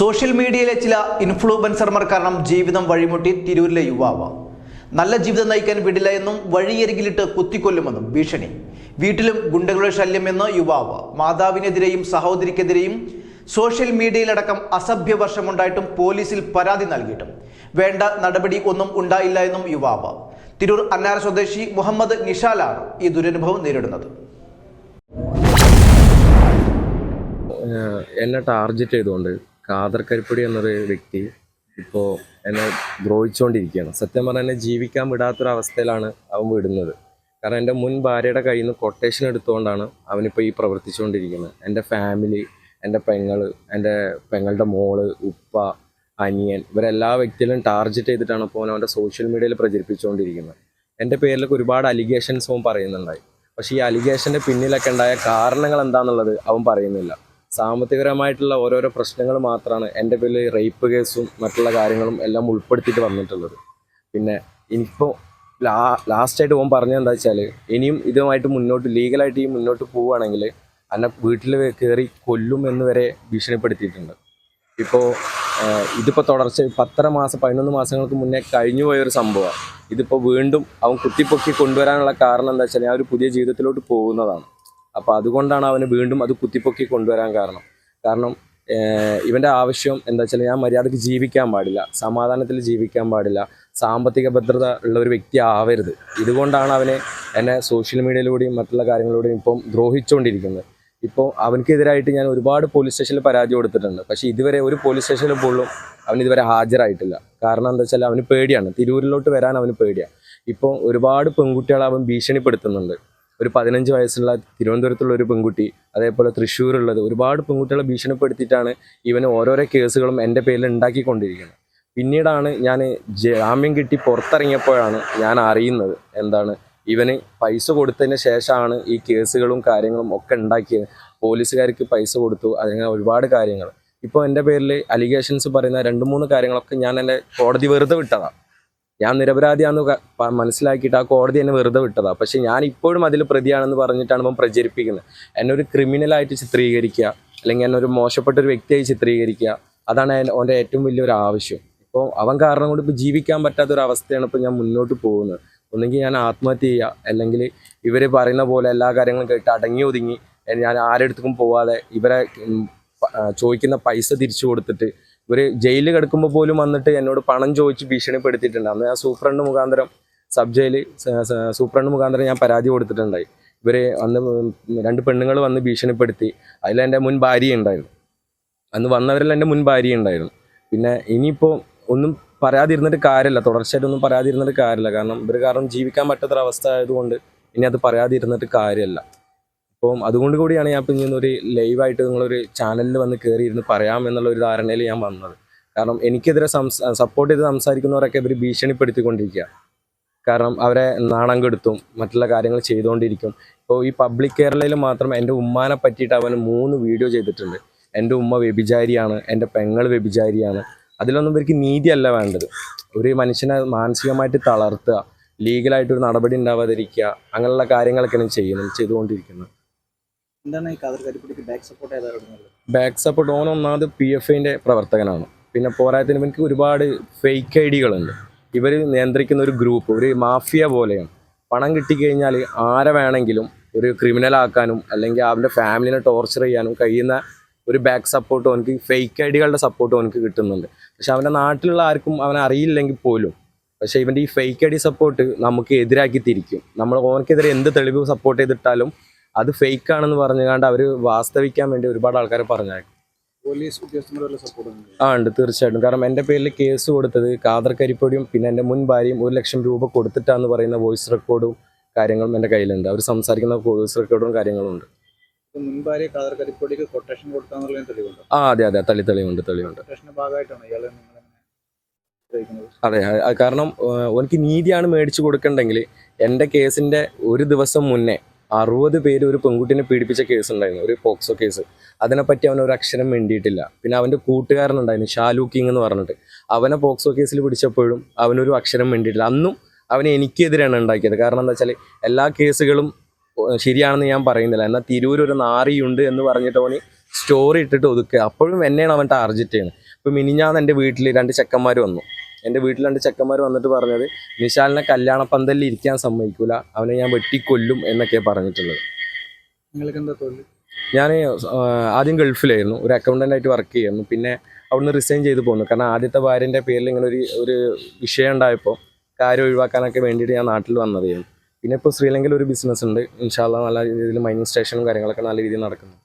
Social മീഡിയയിലെ ചില ഇൻഫ്ലുവൻസർമാർ കാരണം ജീവിതം വഴിമുട്ടി തിരൂരിലെ യുവാവ്. നല്ല ജീവിതം നയിക്കാൻ വിടില്ല എന്നും വഴിയരികിലിട്ട് കുത്തിക്കൊല്ലുമെന്നും ഭീഷണി. വീട്ടിലും ഗുണ്ടകളുടെ ശല്യമെന്ന് യുവാവ്. മാതാവിനെതിരെയും സഹോദരിക്കെതിരെയും സോഷ്യൽ മീഡിയയിലടക്കം അസഭ്യ വർഷമുണ്ടായിട്ടും പോലീസിൽ പരാതി നൽകിയിട്ടും. വേണ്ട നടപടി ഒന്നും ഉണ്ടായില്ല എന്നും യുവാവ്. തിരൂർ അന്നാര സ്വദേശി മുഹമ്മദ് നിഷാലാണ് ഈ ദുരനുഭവം നേരിടുന്നത്. എന്നെ ടാർഗറ്റ് ചെയ്തുകൊണ്ട് ഖാദർ കരിപ്പടി എന്നൊരു വ്യക്തി ഇപ്പോൾ എന്നെ ദ്രോഹിച്ചുകൊണ്ടിരിക്കുകയാണ് സത്യം പറഞ്ഞാൽ എന്നെ ജീവിക്കാൻ വിടാത്തൊരവസ്ഥയിലാണ് അവൻ വിടുന്നത്. കാരണം എന്റെ മുൻ ഭാര്യയുടെ കയ്യിൽ നിന്ന് കൊട്ടേഷൻ എടുത്തുകൊണ്ടാണ് അവനിപ്പോൾ ഈ പ്രവർത്തിച്ചുകൊണ്ടിരിക്കുന്നത് എന്റെ ഫാമിലി എന്റെ പെങ്ങൾ എന്റെ പെങ്ങളുടെ മോൾ ഉപ്പ അനിയൻ ഇവരെല്ലാ വ്യക്തികളും ടാർഗറ്റ് ചെയ്തിട്ടാണ് ഇപ്പോൾ അവൻ അവന്റെ സോഷ്യൽ മീഡിയയിൽ പ്രചരിപ്പിച്ചുകൊണ്ടിരിക്കുന്നത് എന്റെ പേരിലൊക്കെ ഒരുപാട് അലിഗേഷൻസ് പറയുന്നുണ്ടായി. പക്ഷേ ഈ അലിഗേഷന്റെ പിന്നിലൊക്കെ ഉണ്ടായ കാരണങ്ങൾ എന്താണെന്നുള്ളത് അവൻ പറയുന്നില്ല. സാമ്പത്തികപരമായിട്ടുള്ള ഓരോരോ പ്രശ്നങ്ങൾ മാത്രമാണ് എന്റെ പേരിൽ റേപ്പ് കേസും മറ്റുള്ള കാര്യങ്ങളും എല്ലാം ഉൾപ്പെടുത്തിയിട്ട് വന്നിട്ടുള്ളത്. പിന്നെ ഇനിയിപ്പോൾ ലാ ലാസ്റ്റായിട്ട് പോകാൻ പറഞ്ഞത് എന്താ വെച്ചാൽ ഇനിയും ഇതുമായിട്ട് മുന്നോട്ട് ലീഗലായിട്ട് ഈ മുന്നോട്ട് പോവുകയാണെങ്കിൽ എന്നെ വീട്ടിൽ കയറി കൊല്ലും എന്ന് വരെ ഭീഷണിപ്പെടുത്തിയിട്ടുണ്ട്. ഇപ്പോൾ ഇതിപ്പോൾ തുടർച്ച പത്തര മാസം പതിനൊന്ന് മാസങ്ങൾക്ക് മുന്നേ കഴിഞ്ഞു പോയൊരു സംഭവമാണ്. ഇതിപ്പോൾ വീണ്ടും അവൻ കുത്തിപ്പൊക്കി കൊണ്ടുവരാനുള്ള കാരണം എന്താ വെച്ചാൽ ഞാൻ ഒരു പുതിയ ജീവിതത്തിലോട്ട് പോകുന്നതാണ്. അപ്പോൾ അതുകൊണ്ടാണ് അവന് വീണ്ടും അത് കുത്തിപ്പൊക്കി കൊണ്ടുവരാൻ കാരണം. കാരണം ഇവന്റെ ആവശ്യം എന്താ വെച്ചാൽ ഞാൻ മര്യാദയ്ക്ക് ജീവിക്കാൻ പാടില്ല സമാധാനത്തിൽ ജീവിക്കാൻ പാടില്ല സാമ്പത്തിക ഭദ്രത ഉള്ള ഒരു വ്യക്തി ആവരുത്. ഇതുകൊണ്ടാണ് അവനെ എന്നെ സോഷ്യൽ മീഡിയയിലൂടെയും മറ്റുള്ള കാര്യങ്ങളിലൂടെയും ഇപ്പം ദ്രോഹിച്ചുകൊണ്ടിരിക്കുന്നത് ഇപ്പോൾ അവനക്കെതിരായിട്ട് ഞാൻ ഒരുപാട് പോലീസ് സ്റ്റേഷനിൽ പരാതി കൊടുത്തിട്ടുണ്ട്. പക്ഷേ ഇതുവരെ ഒരു പോലീസ് സ്റ്റേഷനിൽ പോലും അവൻ ഇതുവരെ ഹാജരായിട്ടില്ല. കാരണം എന്താ വെച്ചാൽ അവന് പേടിയാണ്. തിരൂരിലോട്ട് വരാൻ അവന് പേടിയാണ് ഇപ്പോൾ ഒരുപാട് പെൺകുട്ടികളെ അവൻ ഭീഷണിപ്പെടുത്തുന്നുണ്ട്. ഒരു പതിനഞ്ച് വയസ്സുള്ള തിരുവനന്തപുരത്തുള്ള ഒരു പെൺകുട്ടി അതേപോലെ തൃശ്ശൂരുള്ളത് ഒരുപാട് പെൺകുട്ടികളെ ഭീഷണിപ്പെടുത്തിയിട്ടാണ് ഇവന് ഓരോരോ കേസുകളും എന്റെ പേരിൽ ഉണ്ടാക്കിക്കൊണ്ടിരിക്കുന്നത്. പിന്നീടാണ് ഞാൻ ജാമ്യം കിട്ടി പുറത്തിറങ്ങിയപ്പോഴാണ് ഞാൻ അറിയുന്നത് എന്താണ് ഇവന് പൈസ കൊടുത്തതിന് ശേഷമാണ് ഈ കേസുകളും കാര്യങ്ങളും ഒക്കെ ഉണ്ടാക്കിയത്. പോലീസുകാർക്ക് പൈസ കൊടുത്തു അങ്ങനെ ഒരുപാട് കാര്യങ്ങൾ. ഇപ്പോൾ എന്റെ പേരിൽ അലിഗേഷൻസ് പറയുന്ന രണ്ട് മൂന്ന് കാര്യങ്ങളൊക്കെ ഞാൻ എന്റെ കോടതി വെറുതെ വിട്ടതാണ് ഞാൻ നിരപരാധിയാണെന്ന് മനസ്സിലാക്കിയിട്ട് ആ കോടതി എന്നെ വെറുതെ വിട്ടതാണ് പക്ഷെ ഞാൻ ഇപ്പോഴും അതിൽ പ്രതിയാണെന്ന് പറഞ്ഞിട്ടാണ് ഇപ്പം പ്രചരിപ്പിക്കുന്നത്. എന്നെ ഒരു ക്രിമിനലായിട്ട് ചിത്രീകരിക്കുക അല്ലെങ്കിൽ എന്നെ ഒരു മോശപ്പെട്ട ഒരു വ്യക്തിയായി ചിത്രീകരിക്കുക അതാണ് എന്റെ ഏറ്റവും വലിയൊരു ആവശ്യം. ഇപ്പോൾ അവൻ കാരണം കൊണ്ട് ഇപ്പോൾ ജീവിക്കാൻ പറ്റാത്ത ഒരു അവസ്ഥയാണ് ഇപ്പോൾ ഞാൻ മുന്നോട്ട് പോകുന്നത്. ഒന്നെങ്കിൽ ഞാൻ ആത്മഹത്യ ചെയ്യുക അല്ലെങ്കിൽ ഇവർ പറയുന്ന പോലെ എല്ലാ കാര്യങ്ങളും കേട്ട് അടങ്ങി ഒതുങ്ങി ഞാൻ ആരെടുത്തും പോവാതെ ഇവരെ ചോദിക്കുന്ന പൈസ തിരിച്ചു കൊടുത്തിട്ട് ഇവർ ജയിലിൽ കിടക്കുമ്പോൾ പോലും വന്നിട്ട് എന്നോട് പണം ചോദിച്ച് ഭീഷണിപ്പെടുത്തിയിട്ടുണ്ട്. അന്ന് ഞാൻ സൂപ്രണ്ട് മുഖാന്തരം സബ് ജയിൽ സൂപ്രണ്ട് മുഖാന്തരം ഞാൻ പരാതി കൊടുത്തിട്ടുണ്ടായി. ഇവർ അന്ന് രണ്ട് പെണ്ണുങ്ങൾ വന്ന് ഭീഷണിപ്പെടുത്തി. അതിൽ എന്റെ മുൻ ഭാര്യ ഉണ്ടായിരുന്നു. അന്ന് വന്നവരിൽ എന്റെ മുൻ ഭാര്യ ഉണ്ടായിരുന്നു. പിന്നെ ഇനിയിപ്പോൾ ഒന്നും പറയാതിരുന്നിട്ട് കാര്യമില്ല തുടർച്ചയായിട്ടൊന്നും പറയാതിരുന്നിട്ട് കാര്യമില്ല കാരണം ഇവർ കാരണം ജീവിക്കാൻ പറ്റാത്തൊരവസ്ഥ ആയതുകൊണ്ട് ഇനി അത് പറയാതിരുന്നിട്ട് കാര്യമില്ല അപ്പം അതുകൊണ്ട് കൂടിയാണ് ഞാൻ ഇപ്പം ഒരു ലൈവായിട്ട് നിങ്ങളൊരു ചാനലിൽ വന്ന് കയറി ഇരുന്ന് പറയാം എന്നുള്ള ഒരു ധാരണയിൽ ഞാൻ വന്നത്. കാരണം എനിക്കെതിരെ സപ്പോർട്ട് ചെയ്ത് സംസാരിക്കുന്നവരൊക്കെ ഇവർ ഭീഷണിപ്പെടുത്തിക്കൊണ്ടിരിക്കുക കാരണം അവരെ നാണം കെടുത്തും മറ്റുള്ള കാര്യങ്ങൾ ചെയ്തുകൊണ്ടിരിക്കും ഇപ്പോൾ ഈ പബ്ലിക് കേരളയിൽ മാത്രം എന്റെ ഉമ്മാനെ പറ്റിയിട്ട് അവൻ മൂന്ന് വീഡിയോ ചെയ്തിട്ടുണ്ട്. എന്റെ ഉമ്മ വ്യഭിചാരിയാണ് എന്റെ പെങ്ങൾ വ്യഭിചാരിയാണ്. അതിലൊന്നും ഇവർക്ക് നീതിയല്ല വേണ്ടത്. ഒരു മനുഷ്യനെ മാനസികമായിട്ട് തളർത്തുക ലീഗലായിട്ടൊരു നടപടി ഉണ്ടാവാതിരിക്കുക അങ്ങനെയുള്ള കാര്യങ്ങളൊക്കെയാണ് ചെയ്യുന്നത് ചെയ്തുകൊണ്ടിരിക്കുന്നത്. ബാക്ക് സപ്പോർട്ട് ഓൺ ഒന്നാമത് പി എഫ് ഐന്റെ പ്രവർത്തകനാണ്. പിന്നെ പോരാത്തിന് എനിക്ക് ഒരുപാട് ഫേക്ക് ഐ ഡികളുണ്ട് ഇവർ നിയന്ത്രിക്കുന്ന ഒരു ഗ്രൂപ്പ് ഒരു മാഫിയ പോലെയാണ്. പണം കിട്ടിക്കഴിഞ്ഞാൽ ആരെ വേണമെങ്കിലും ഒരു ക്രിമിനൽ ആക്കാനും അല്ലെങ്കിൽ അവന്റെ ഫാമിലിനെ ടോർച്ചർ ചെയ്യാനും കഴിയുന്ന ഒരു ബാക്ക് സപ്പോർട്ട് അവനക്ക് ഫേക്ക് ഐ ഡികളുടെ സപ്പോർട്ട് അവനക്ക് കിട്ടുന്നുണ്ട്. പക്ഷെ അവന്റെ നാട്ടിലുള്ള ആർക്കും അവനെ അറിയില്ലെങ്കിൽ പോലും. പക്ഷേ ഇവന്റെ ഈ ഫേക്ക് ഐ ഡി സപ്പോർട്ട് നമുക്ക് എതിരാക്കി തിരിക്കും. നമ്മൾ ഓനക്കെതിരെ എന്ത് തെളിവ് സപ്പോർട്ട് ചെയ്തിട്ടാലും അത് ഫേക്ക് ആണെന്ന് പറഞ്ഞുകൊണ്ട് അവർ വാസ്തവിക്കാൻ വേണ്ടി ഒരുപാട് ആൾക്കാരെ പറഞ്ഞേക്കും പോലീസ് ഉദ്യോഗസ്ഥന്മാരുടെ സപ്പോർട്ട് ആ ഉണ്ട്. തീർച്ചയായിട്ടും. കാരണം എന്റെ പേരിൽ കേസ് കൊടുത്തത് കാദർ കരിപ്പൊടിയും പിന്നെ എന്റെ മുൻ ഭാര്യയും ഒരു ലക്ഷം രൂപ കൊടുത്തിട്ടാന്ന് പറയുന്ന വോയിസ് റെക്കോർഡും കാര്യങ്ങളും എന്റെ കയ്യിലുണ്ട്. അവർ സംസാരിക്കുന്ന വോയിസ് റെക്കോർഡും കാര്യങ്ങളും ഉണ്ട്. മുൻഭാര്യ കാദർ കരിപ്പുടിക്ക് കൊട്ടേഷൻ കൊടുക്കാന്നുള്ള തെളിവുണ്ട്? ആ അതെ അതെ. തളി തെളിവുണ്ട് തെളിവുണ്ട്. ഭാഗമായിട്ടാണ് അതെ കാരണം എനിക്ക് നീതിയാണ് മേടിച്ചു കൊടുക്കണ്ടെങ്കിൽ എന്റെ കേസിന്റെ ഒരു ദിവസം മുന്നേ അറുപത് പേര് ഒരു പെൺകുട്ടിനെ പീഡിപ്പിച്ച കേസ് ഉണ്ടായിരുന്നു ഒരു പോക്സോ കേസ് അതിനെപ്പറ്റി അവൻ ഒരു അക്ഷരം വേണ്ടിയിട്ടില്ല പിന്നെ അവന്റെ കൂട്ടുകാരനുണ്ടായിരുന്നു ഷാലു കിങ് എന്ന് പറഞ്ഞിട്ട്. അവനെ പോക്സോ കേസിൽ പിടിച്ചപ്പോഴും അവനൊരു അക്ഷരം വേണ്ടിയിട്ടില്ല അന്നും അവൻ എനിക്കെതിരാണ് ഉണ്ടാക്കിയത്. കാരണം എന്താ വെച്ചാൽ എല്ലാ കേസുകളും ശരിയാണെന്ന് ഞാൻ പറയുന്നില്ല. എന്നാൽ തിരൂർ ഒരു നാറിയുണ്ട് എന്ന് പറഞ്ഞിട്ട് അവന് സ്റ്റോറി ഇട്ടിട്ട് ഒതുക്കുക. അപ്പോഴും എന്നെയാണ് അവൻ ടാർജറ്റ് ചെയ്യുന്നത് ഇപ്പം മിനിഞ്ഞാന്ന് എന്റെ വീട്ടിൽ രണ്ട് ചെക്കന്മാർ വന്നു. എന്റെ വീട്ടിൽ രണ്ട് ചെക്കന്മാർ വന്നിട്ട് പറഞ്ഞത് നിശാലിനെ കല്യാണ പന്തലിൽ ഇരിക്കാൻ സമ്മതിക്കൂല. അവനെ ഞാൻ വെട്ടിക്കൊല്ലും എന്നൊക്കെ പറഞ്ഞിട്ടുള്ളത്. നിങ്ങൾക്ക് എന്താ തൊഴിൽ ഞാൻ ആദ്യം ഗൾഫിലായിരുന്നു. ഒരു അക്കൗണ്ടന്റ് ആയിട്ട് വർക്ക് ചെയ്യുന്നു. പിന്നെ അവിടുന്ന് റിസൈൻ ചെയ്ത് പോന്നു. കാരണം ആദ്യത്തെ ഭാര്യന്റെ പേരിൽ ഇങ്ങനെ ഒരു ഒരു വിഷയം ഉണ്ടായപ്പോൾ കാര്യം ഒഴിവാക്കാനൊക്കെ വേണ്ടിയിട്ട് ഞാൻ നാട്ടിൽ വന്നതായിരുന്നു. പിന്നെ ഇപ്പോൾ ശ്രീലങ്കയിൽ ഒരു ബിസിനസ് ഉണ്ട്. ഇൻഷാല്ല നല്ല രീതിയിൽ മൈനിങ് സ്റ്റേഷനും കാര്യങ്ങളൊക്കെ നല്ല രീതിയിൽ നടക്കുന്നു